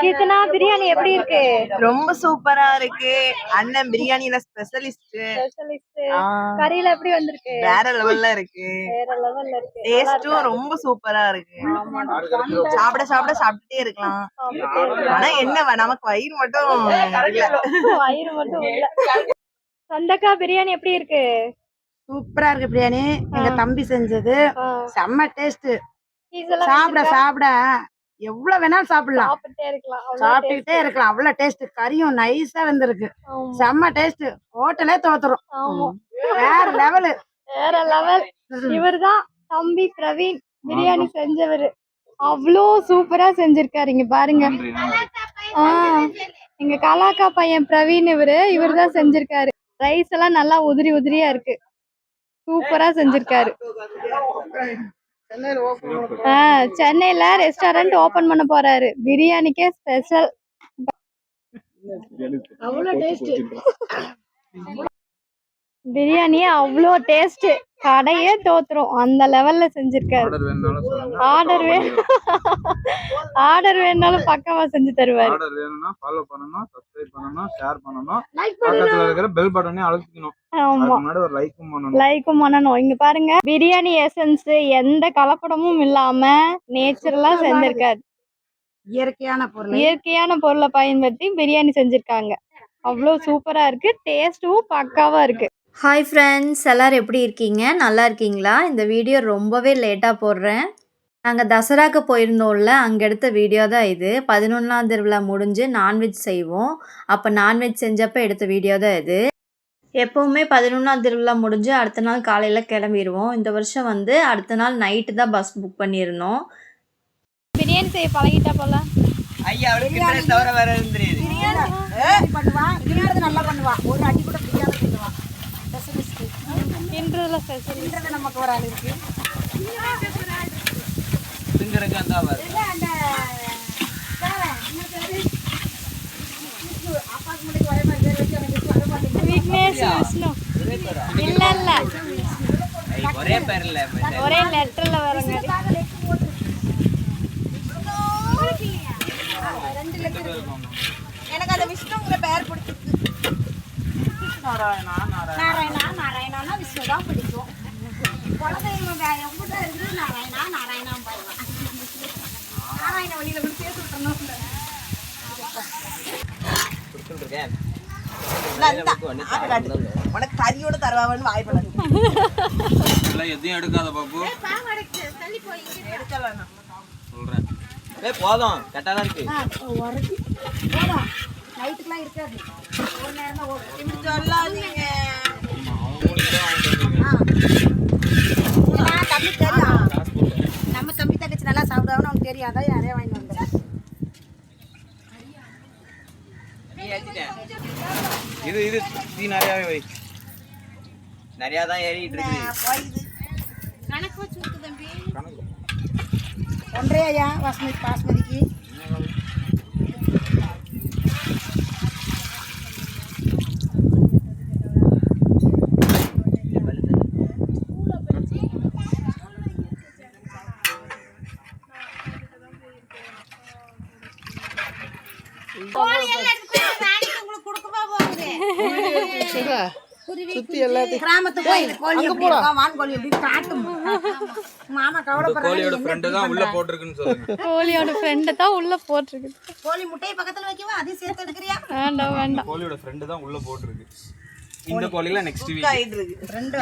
கீர்த்தனா பிரியாணி எப்படி இருக்கு? ரொம்ப சூப்பரா இருக்கு. அண்ணன் பிரியாணில ஸ்பெஷலிஸ்ட் ஸ்பெஷலிஸ்ட் கறியில எப்படி வந்திருக்கு? வேற லெவல்ல இருக்கு. வேற லெவல்ல இருக்கு. டேஸ்டும் ரொம்ப சூப்பரா இருக்கு. சாப்பிட சாப்பிட சாப்பிட்டுட்டே இருக்கலாம். ஆனா என்ன நமக்கு வயிறு மட்டும் இல்ல. வயிறு மட்டும் இல்ல. சந்தக்கா பிரியாணி எப்படி இருக்கு? சூப்பரா இருக்கு பிரியாணி. எங்க தம்பி செஞ்சது. செம்ம டேஸ்ட் சாப்பிட? சாப்பிட. எவ்வளவு வேணாலும் சாப்பிடலாம். சாப்பிட்டே இருக்கலாம். அவ்வளவு சாப்பிட்டுக்கிட்டே இருக்கலாம். அவ்வளவு டேஸ்ட் கறியும் நைஸா வெந்திருக்கு. செம்ம டேஸ்ட் ஹோட்டலே தோத்துரும். ஆமா. வேற லெவலு வேற லெவல் இவர்தான் தம்பி பிரவீன். பிரியாணி செஞ்சவரு. அவ்வளோ சூப்பரா செஞ்சிருக்காரு இங்க பாருங்க. ஆ. எங்க கலாக்கா பையன் பிரவீன் இவரு. இவர்தான் செஞ்சிருக்காரு. ரைஸ் எல்லாம் நல்லா உதிரி உதிரியா இருக்கு. சூப்பரா செஞ்சிருக்காரு. சென்னையில ரெஸ்டாரண்ட் ஓபன் பண்ண போறாரு. பிரியாணிக்கே ஸ்பெஷல் அவ்வளோ டேஸ்ட் பிரியாணி அவ்வளோ டேஸ்ட் கடையே தோத்துரும். அந்த லெவல்ல செஞ்சிருக்காரு. ஆர்டர் சொல்லுங்க. ஆர்டர் வே ஆர்டர் வேணாலும் பக்கவா செஞ்சு தருவாரு. ஆர்டர் வேணும்னா ஃபாலோ பண்ணணும் சப்ஸ்கிரைப் பண்ணணும் ஷேர் பண்ணணும். பக்கத்துல இருக்கிற பெல் பட்டனையும் அழுத்திக்கணும். லைக்கும் பண்ணணும். லைக்கும் பண்ணணும். இங்க பாருங்க. பிரியாணி எசன்ஸ் எந்த கலப்படமும் இல்லாம நேச்சுரலா செஞ்சிருக்காரு. இயற்கையான பொருள். இயற்கையான பொருளை பயன்படுத்தி பிரியாணி செஞ்சிருக்காங்க. அவ்வளோ சூப்பரா இருக்கு. டேஸ்ட்டும் பக்காவா இருக்கு. ஹாய் ஃப்ரெண்ட்ஸ் எல்லோரும் எப்படி இருக்கீங்க? நல்லா இருக்கீங்களா? இந்த வீடியோ ரொம்பவே லேட்டாக போடுறேன். நாங்கள் தசராக்கு போயிருந்தோம்ல அங்கே எடுத்த வீடியோ தான் இது. பதினொன்றாம் திருவிழா முடிஞ்சு நான்வெஜ் செய்வோம். அப்போ நான்வெஜ் செஞ்சப்போ எடுத்த வீடியோ தான் இது. எப்போவுமே பதினொன்றாம் திருவிழா முடிஞ்சு அடுத்த நாள் காலையில் கிளம்பிடுவோம் இந்த வருஷம் வந்து அடுத்த நாள் நைட்டு தான் பஸ் புக் பண்ணியிருந்தோம் பிரியாணி செய்ய பழகிட்டா போல? ஐயா தவிர வேற தெரியாது. நல்லா பண்ணுவா. ஒரு அடி நமக்கு ஒரு ஆள் இருக்கு. திங்கறதுக்கு அந்த இல்ல இல்ல ஒரே பேர்ல ஒரே லெட்டர்ல வரங்க எனக்கு அந்த விஷ்ணுங்கிற பேர் பிடிச்சிருக்கு. நாராயணா நாராயணா. விஷ்ணு தான் பிடிக்கும். குலதெய்வம் எங்கிட்ட இருந்து நாராயணா நாராயணா பாருவா நாராயண வழியில கூட சேர்த்து விட்டுறணும். உனக்கு கறியோட தருவாங்கன்னு வாய்ப்பு இல்லை எதையும் எடுக்காத பாப்பு. எடுக்கலாம். சொல்றேன். ஏய் போதும். தான் இருக்கு. நைட்டுக்குலாம் இருக்காது. ஒரு நேரம் தான் ஓடும் சொல்லாதீங்க. தம்பி தெரியும். நம்ம தம்பி தங்கச்சி நல்லா சாப்பிடுவாங்கன்னு அவனுக்கு தெரியும் அதான் யாரையும் வாங்கி வந்தேன் இது இது தீ நிறையாவே வை. நிறையா தான் ஏறிட்டு இருக்குது. கணக்கு ஒன்றே ஐயா பாஸ்மதி பாஸ்மதிக்கு கிராமத்து கோயில் கோழி எப்படி இருக்கும்? வான் கோழி எப்படி காட்டும். மாமா இந்த கவலைப்படுறாங்க கோழியோட ஃப்ரெண்டு தான் உள்ள போட்டிருக்குன்னு சொல்லுங்க. கோழியோட ஃப்ரெண்டை தான் உள்ள போட்டிருக்கு கோழி முட்டையை பக்கத்துல வைக்கவா? அதையும் சேர்த்து எடுக்கிறியா? வேண்டாம் வேண்டாம். கோழியோட ஃப்ரெண்டு தான் உள்ள போட்டிருக்கு. இந்த கோழில நெக்ஸ்ட் வீக் ஆயிட்டு இருக்கு ரெண்டு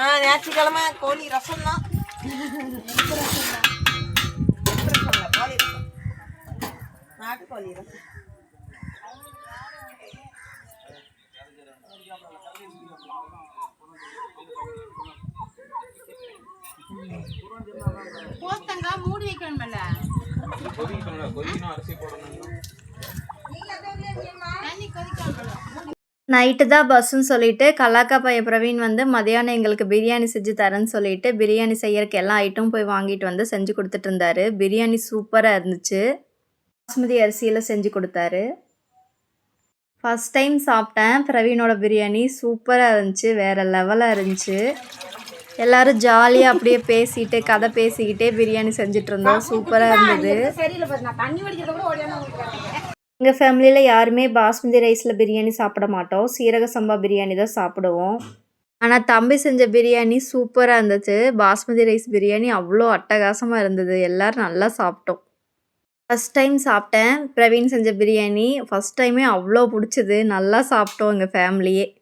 ஆ ஞாயிற்றுக்கிழமை கோழி ரசம் தான். கோழி ரசம். நாட்டு கோழி ரசம். கொதிக்கணும் மூடி அரிசி நைட்டு தான் பஸ்ஸுன்னு சொல்லிட்டு கலாக்கா பைய பிரவீன் வந்து மதியானம் எங்களுக்கு பிரியாணி செஞ்சு தரேன்னு சொல்லிட்டு பிரியாணி செய்யறதுக்கு எல்லா ஐட்டமும் போய் வாங்கிட்டு வந்து செஞ்சு கொடுத்துட்டு இருந்தாரு. பிரியாணி சூப்பராக இருந்துச்சு. பாஸ்மதி அரிசியில் செஞ்சு கொடுத்தாரு. ஃபஸ்ட் டைம் சாப்பிட்டேன். பிரவீனோட பிரியாணி சூப்பராக இருந்துச்சு. வேறு லெவலாக இருந்துச்சு. எல்லாரும் ஜாலியாக அப்படியே பேசிட்டு கதை பேசிக்கிட்டே பிரியாணி செஞ்சுட்டு இருந்தோம் சூப்பராக இருந்தது. எங்கள் ஃபேமிலியில் யாருமே பாஸ்மதி ரைஸில் பிரியாணி சாப்பிட மாட்டோம். சீரக சம்பா பிரியாணி தான் சாப்பிடுவோம். ஆனால் தம்பி செஞ்ச பிரியாணி சூப்பராக இருந்துச்சு. பாஸ்மதி ரைஸ் பிரியாணி அவ்வளோ அட்டகாசமாக இருந்தது. எல்லோரும் நல்லா சாப்பிட்டோம். ஃபஸ்ட் டைம் சாப்பிட்டேன். பிரவீன் செஞ்ச பிரியாணி. ஃபஸ்ட் டைமே அவ்வளோ பிடிச்சது. நல்லா சாப்பிட்டோம் எங்கள் ஃபேமிலியே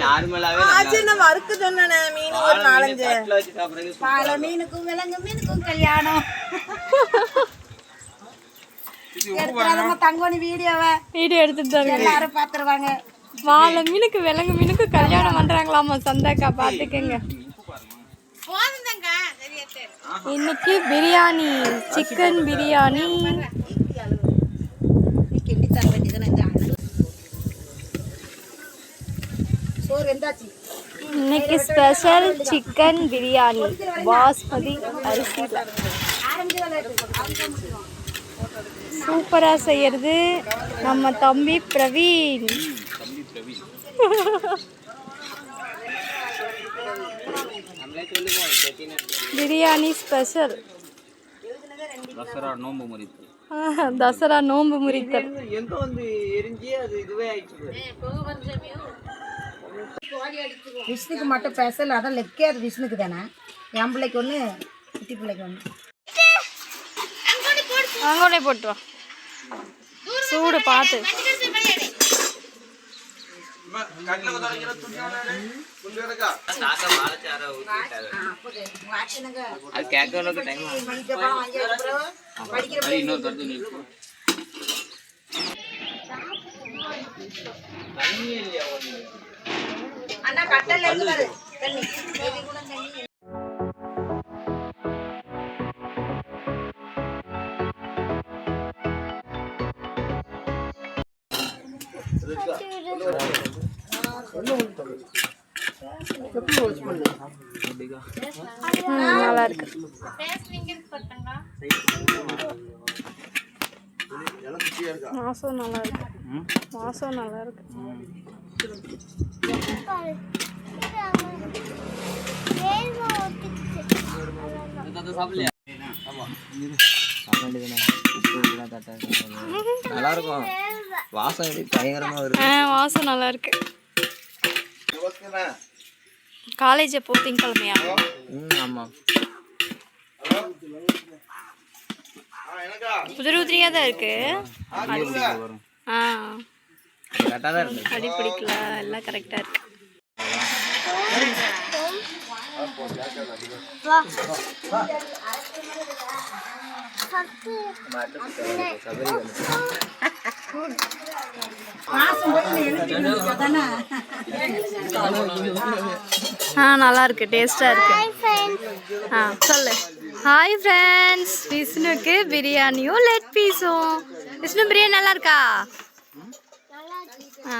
நார்மலாவே ஆச்சு நான் வறுக்க சொன்னேனே மீன் ஒரு நாலஞ்சு. தட்டுல வச்சு சாப்பிடுறது பாலை மீனுக்கும் விலங்கு மீனுக்கும் கல்யாணம். எடுத்துறாதம்மா தங்கோனி வீடியோவை. வீடியோ எடுத்துட்டு எல்லாரும் பாத்துருவாங்க வாழை மீனுக்கு விலங்கு மீனுக்கு கல்யாணம் பண்றாங்களாமா சந்தாக்கா பாத்துக்கங்க இன்னைக்கு பிரியாணி சிக்கன் பிரியாணி. இன்னைக்கு ஸ்பெஷல் சிக்கன் பிரியாணி பாஸ்மதி அரிசியில் சூப்பரா செய்யறது நம்ம தம்பி பிரவீன் பிரியாணி ஸ்பெஷல் தசரா நோம்பு முறித்து தசரா நோன்பு முறித்தல் விஷ்ணுக்கு மட்டும் ஸ்பெஷல் அதான் லெக்கே அது விஷ்ணுக்கு தானே. என் பிள்ளைக்கு ஒன்று குட்டி பிள்ளைக்கு ஒன்று அங்கோடே போட்டு வா. சூடு பார்த்து தாத்தா வாழைச்சார ஊத்திட்டாரு அது கேட்கறதுக்கு டைம் ஆகும் இன்னொரு அண்ணா கட்டல இருந்து பாரு. தண்ணி ம், நல்லா இருக்கு. வாசம் நல்லா இருக்கு. வாசம் நல்லா இருக்கு. நல்லா இருக்கும் வாசம் எப்படி பயங்கரமா வருது? வாசம் நல்லா இருக்கு காலேஜ் எப்போ? திங்கக்கிழமையா? ம் ஆமா. உதிரி உதிரியாக தான் இருக்கு. ஆ. கரெக்டாக தான் இருக்கு. அடி பிடிக்கல எல்லாம் கரெக்டாக இருக்கு. ஆ நல்லா இருக்கு டேஸ்டா இருக்கு. ஆ சொல்லு. ஹாய் ஃப்ரெண்ட்ஸ் விஷ்ணுக்கு பிரியாணியும் லெட் பீஸும் விஷ்ணு பிரியாணி நல்லா இருக்கா? ஆ.